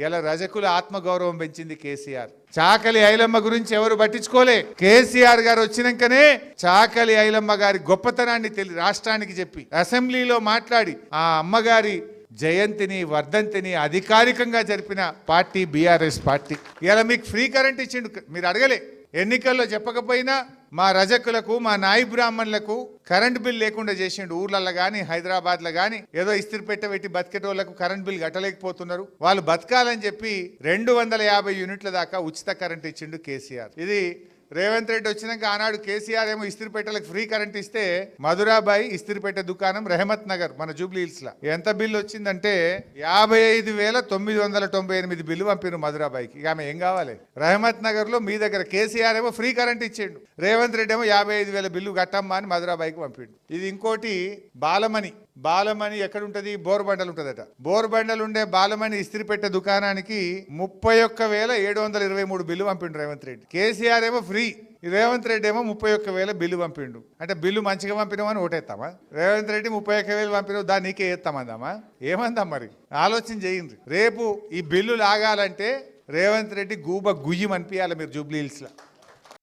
ఇలా రజకుల ఆత్మగౌరవం పెంచింది కేసీఆర్. చాకలి ఐలమ్మ గురించి ఎవరు పట్టించుకోలే. కేసీఆర్ గారు వచ్చినాకనే చాకలి ఐలమ్మ గారి గొప్పతనాన్ని తెలి రాష్ట్రానికి చెప్పి అసెంబ్లీలో మాట్లాడి ఆ అమ్మగారి జయంతిని వర్ధంతిని అధికారికంగా జరిపిన పార్టీ బీఆర్ఎస్ పార్టీ. ఇలా మీకు ఫ్రీ కరెంట్ ఇచ్చిండు మీరు అడగలే. ఎన్నికల్లో చెప్పకపోయినా మా రజకులకు మా నాయి బ్రాహ్మణులకు కరెంట్ బిల్ లేకుండా చేసిండు. ఊర్లలో కానీ హైదరాబాద్లో కానీ ఏదో ఇస్త్రీ పెట్టబెట్టి బతికేటోళ్ళకు కరెంట్ బిల్ కట్టలేకపోతున్నారు. వాళ్ళు బతకాలని చెప్పి రెండు వందల యాభై యూనిట్ల దాకా ఉచిత కరెంట్ ఇచ్చిండు కేసీఆర్. ఇది రేవంత్ రెడ్డి వచ్చినాక ఆనాడు కేసీఆర్ ఏమో ఇస్త్రీపేటలకు ఫ్రీ కరెంట్ ఇస్తే మధురాబాయి ఇస్త్రీపేట దుకాణం రెహమత్ నగర్ మన జూబ్లీ హిల్స్ లా ఎంత బిల్లు వచ్చిందంటే యాభై ఐదు వేల తొమ్మిది వందల తొంభై ఎనిమిది బిల్లు పంపిరు మధురాబాయికి. ఇక ఆమె ఏం కావాలి? రెహమత్ నగర్లో మీ దగ్గర కేసీఆర్ ఏమో ఫ్రీ కరెంట్ ఇచ్చిండు. రేవంత్ రెడ్డి ఏమో యాభై ఐదు వేల బిల్లు కట్టమ్మా అని మధురాబాయికి పంపిండు. ఇది ఇంకోటి బాలమణి. బాలమణి ఎక్కడుంటది? బోర్బండలు ఉంటదట బోర్బండలు ఉండే బాలమణి ఇస్త్రీ పెట్టే దుకాణానికి ముప్పై ఒక్క వేల ఏడు వందల ఇరవై మూడు బిల్లు పంపిండు రేవంత్ రెడ్డి. కేసీఆర్ ఏమో ఫ్రీ. రేవంత్ రెడ్డి ఏమో ముప్పై ఒక్క వేల బిల్లు పంపిండు. అంటే బిల్లు మంచిగా పంపినామని ఓటేస్తామా రేవంత్ రెడ్డి ముప్పై ఒక్క వేలు పంపినావు దాన్ని నీకే ఎత్తామందామా? ఏమందాం మరి? ఆలోచన చేయండి. రేపు ఈ బిల్లు లాగాలంటే రేవంత్ రెడ్డి గూబ గుయ్యం అనిపించాలి మీరు జూబ్లీ హిల్స్లో.